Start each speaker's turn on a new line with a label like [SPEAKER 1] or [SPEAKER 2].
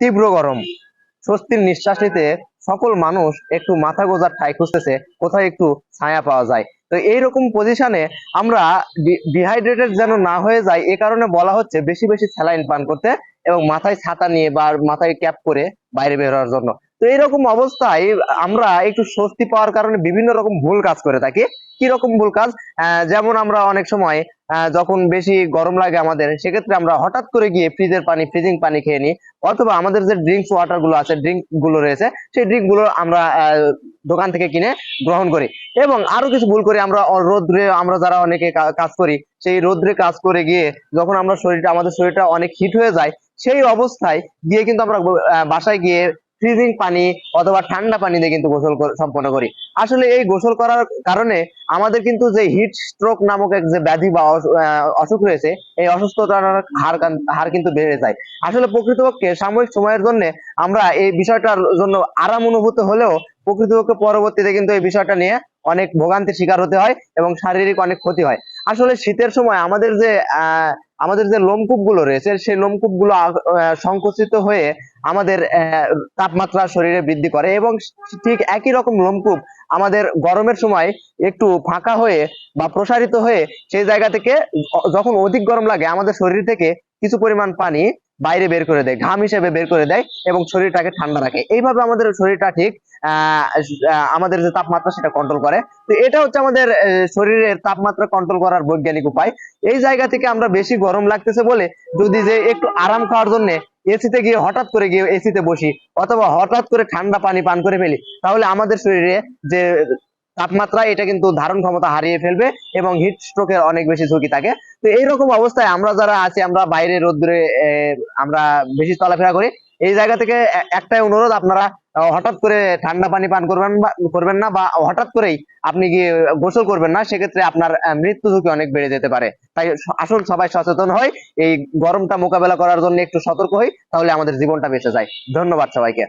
[SPEAKER 1] তীব্র গরম। স্বস্তির নিঃশ্বাস নিতে সকল মানুষ একটু মাথা গোজার ঠাই খুঁজতেছে, কোথায় একটু ছায়া পাওয়া যায়। তো এইরকম পজিশনে আমরা ডিহাইড্রেটেড যেন না হয়ে যায় এ কারণে বলা হচ্ছে বেশি বেশি স্যালাইন পান করতে এবং মাথায় ছাতা নিয়ে বা মাথায় ক্যাপ করে বাইরে বের হওয়ার জন্য। তো এরকম অবস্থায় আমরা একটু স্বস্তি পাওয়ার কারণে বিভিন্ন রকম ভুল কাজ করে থাকি। কি রকম ভুল কাজ? যেমন আমরা অনেক সময় যখন বেশি গরম লাগে আমাদের, সেক্ষেত্রে আমরা হঠাৎ করে গিয়ে ফ্রিজের পানি, ফ্রিজিং পানি খেয়ে নিই। অথবা আমাদের যে ড্রিঙ্কস ওয়াটারগুলো আছে ড্রিঙ্কগুলো রয়েছে, সেই ড্রিঙ্কগুলো আমরা দোকান থেকে কিনে গ্রহণ করি। এবং আরও কিছু ভুল করি আমরা রোদ্রে আমরা যারা অনেকে কাজ করি, সেই রোদ্রে কাজ করে গিয়ে যখন আমরা শরীরটা, আমাদের শরীরটা অনেক হিট হয়ে যায়, সেই অবস্থায় গিয়ে কিন্তু আমরা বাসায় গিয়ে ফ্রিজিং পানি অথবা ঠান্ডা পানি দিয়ে কিন্তু গোসল সম্পন্ন করি। আসলে এই গোসল করার কারণে আমাদের কিন্তু যে হিট স্ট্রোক নামক এক যে ব্যাধি বা অসুখ রয়েছে এই অসুস্থতার হার হার কিন্তু বেড়ে যায়। আসলে প্রকৃতপক্ষে সাময়িক সময়ের জন্য আমরা এই বিষয়টার জন্য আরাম অনুভূত হলেও প্রকৃতপক্ষে পরবর্তীতে কিন্তু এই বিষয়টা নিয়ে অনেক ভোগান্তির শিকার হতে হয় এবং শারীরিক অনেক ক্ষতি হয়। আসলে শীতের সময় আমাদের যে আহ, আমাদের যে লোমকূপগুলো রয়েছে, সেই লোমকূপগুলো সংকুচিত হয়ে আমাদের তাপমাত্রা শরীরে বৃদ্ধি করে এবং ঠিক একই রকম লোমকূপ আমাদের গরমের সময় একটু ফাঁকা হয়ে বা প্রসারিত হয়ে সেই জায়গা থেকে, যখন অধিক গরম লাগে, আমাদের শরীর থেকে কিছু পরিমাণ পানি বাইরে বের করে দেয়, ঘাম হিসেবে বের করে দেয় এবং শরীরটাকে ঠান্ডা রাখে। এইভাবে আমাদের শরীরটা ঠিক আমাদের যে তাপমাত্রা সেটা কন্ট্রোল করে। তো এটা হচ্ছে আমাদের শরীরের তাপমাত্রা কন্ট্রোল করার বৈজ্ঞানিক উপায়। এই জায়গা থেকে আমরা বেশি গরম লাগতেছে বলে যদি যে একটু আরাম খাওয়ার জন্য এসিতে গিয়ে হঠাৎ করে গিয়ে এসিতে বসি অথবা হঠাৎ করে ঠান্ডা পানি পান করে ফেলি, তাহলে আমাদের শরীরে যে তাপমাত্রা এটা কিন্তু ধারণ ক্ষমতা হারিয়ে ফেলবে এবং হিট স্ট্রোকের অনেক বেশি ঝুঁকি থাকে। তো এইরকম অবস্থায় আমরা যারা আছি আমরা বাইরে রোদ্দুরে আহ, আমরা বেশি চলাফেরা করি এই জায়গা থেকে একটাই অনুরোধ আপনারা হঠাৎ করে ঠান্ডা পানি পান করবেন বা করবেন না বা হঠাৎ করেই আপনি গিয়ে গোসল করবেন না সেক্ষেত্রে আপনার মৃত্যু ঝুঁকি অনেক বেড়ে যেতে পারে। তাই আসুন সবাই সচেতন হয় এই গরমটা মোকাবেলা করার জন্য একটু সতর্ক হই তাহলে আমাদের জীবনটা বেঁচে যায়। ধন্যবাদ সবাইকে।